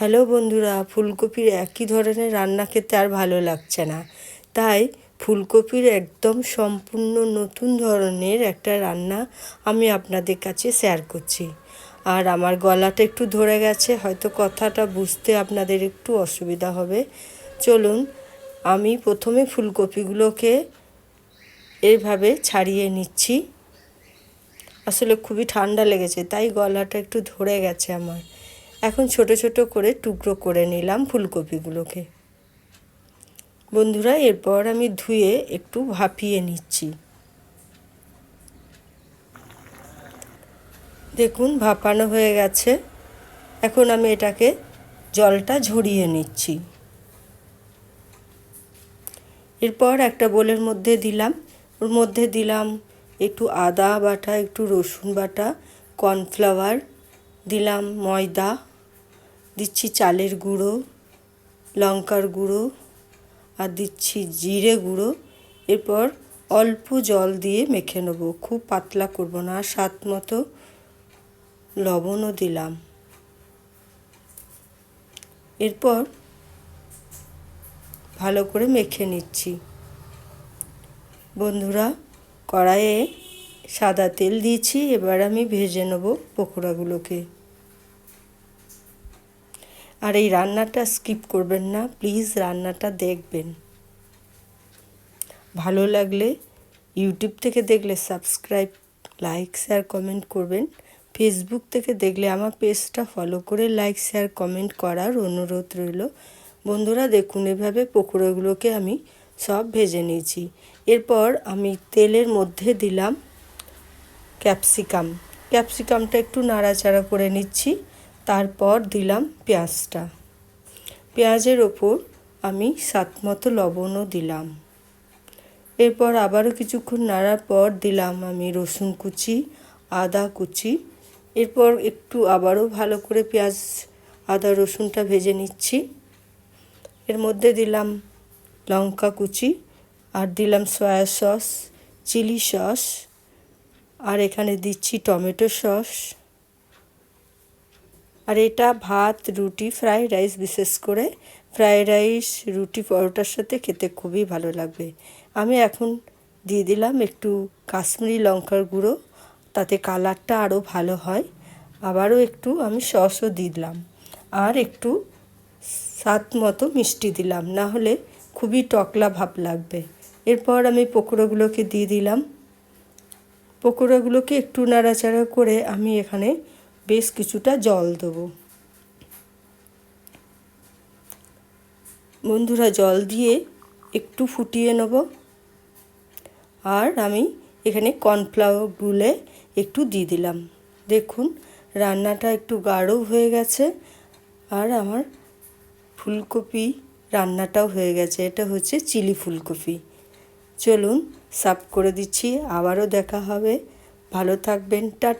Hello বন্ধুরা, ফুলকপির একই ধরনের রান্না খেতে আর ভালো লাগছে না। তাই ফুলকপির একদম সম্পূর্ণ নতুন ধরনের একটা রান্না আমি আপনাদের কাছে শেয়ার করছি। আর আমার গলাটা একটু ধরে গেছে, হয়তো কথাটা বুঝতে আপনাদের একটু অসুবিধা হবে। চলুন, আমি প্রথমে ফুলকপিগুলোকে এইভাবে ছাড়িয়ে নিচ্ছি। আসলে খুবই ঠান্ডা লেগেছে, তাই গলাটা একটু ধরে গেছে আমার। এখন ছোট ছোট করে টুকরো করে নিলাম ফুলকপিগুলোকে। বন্ধুরা, এরপর আমি ধুয়ে একটু ভাপিয়ে নিচ্ছি। দেখুন, ভাপানো হয়ে গেছে। এখন আমি এটাকে জলটা ঝরিয়ে নিচ্ছি। এরপর একটা বোলের মধ্যে দিলাম। ওর মধ্যে দিলাম একটু আদা বাটা, একটু রসুন বাটা, কর্নফ্লাওয়ার, দিলাম ময়দা। দিচ্ছি চালের গুঁড়ো, লঙ্কার গুঁড়ো আর দিচ্ছি জিরে গুঁড়ো। এরপর অল্প জল দিয়ে মেখে নেব। খুব পাতলা করব না, স্বাদ মতো লবণও দিলাম। এরপর ভালো করে মেখে নিচ্ছি। বন্ধুরা, কড়াইয়ে সাদা তেল দিয়েছি, এবার আমি ভেজে নেব পকোড়াগুলোকে। আর এই রান্নাটা স্কিপ করবেন না প্লিজ রান্নাটা দেখবেন। ভালো লাগলে ইউটিউব থেকে দেখলে সাবস্ক্রাইব লাইক শেয়ার কমেন্ট করবেন। ফেসবুক থেকে দেখলে আমার পেজটা ফলো করে লাইক শেয়ার কমেন্ট করার অনুরোধ রইল। বন্ধুরা দেখুন, এভাবে পকোড়াগুলোকে আমি সব ভেজে নিয়েছি। এরপর আমি তেলের মধ্যে দিলাম ক্যাপসিকাম ক্যাপসিকামটা একটু নাড়াচাড়া করে নিচ্ছি। তারপর দিলাম পেঁয়াজটা। পেঁয়াজের ওপর আমি সাত মতো লবণও দিলাম। এরপর আবারও কিছুক্ষণ নাড়ার পর দিলাম আমি রসুন কুচি, আদা কুচি। এরপর একটু আবারও ভালো করে পেঁয়াজ, আদা, রসুনটা ভেজে নিচ্ছি। এর মধ্যে দিলাম লঙ্কা কুচি আর দিলাম সয়া সস, চিলি সস। আর এখানে দিচ্ছি টমেটো সস। আর এটা ভাত, রুটি ফ্রাইড রাইস বিশেষ করে। ফ্রাইড রাইস রুটি, পরোটার সাথে খেতে খুবই ভালো লাগবে। আমি এখন দিয়ে দিলাম একটু কাশ্মীরি লঙ্কার গুঁড়ো। তাতে কালারটা আরও ভালো হয়। আবারও একটু আমি সসও দিলাম। আর একটু স্বাদ মতো মিষ্টি দিলাম। না হলে খুবই টকলা ভাব লাগবে। এরপর আমি পকোড়াগুলোকে দিয়ে দিলাম। পকোড়াগুলোকে একটু নাড়াচাড়া করে আমি এখানে বেশ কিছুটা জল দেবো। বন্ধুরা, জল দিয়ে একটু ফুটিয়ে নেব। আর আমি এখানে কর্নফ্লাওয়ার গুলে একটু দিয়ে দিলাম। দেখুন, রান্নাটা একটু গাঢ় হয়ে গেছে আর আমার ফুলকপি রান্নাটাও হয়ে গেছে। এটা হচ্ছে চিলি ফুলকপি। চলুন, সার্ভ করে দিচ্ছি। আবারও দেখা হবে। ভালো থাকবেন। টাটা।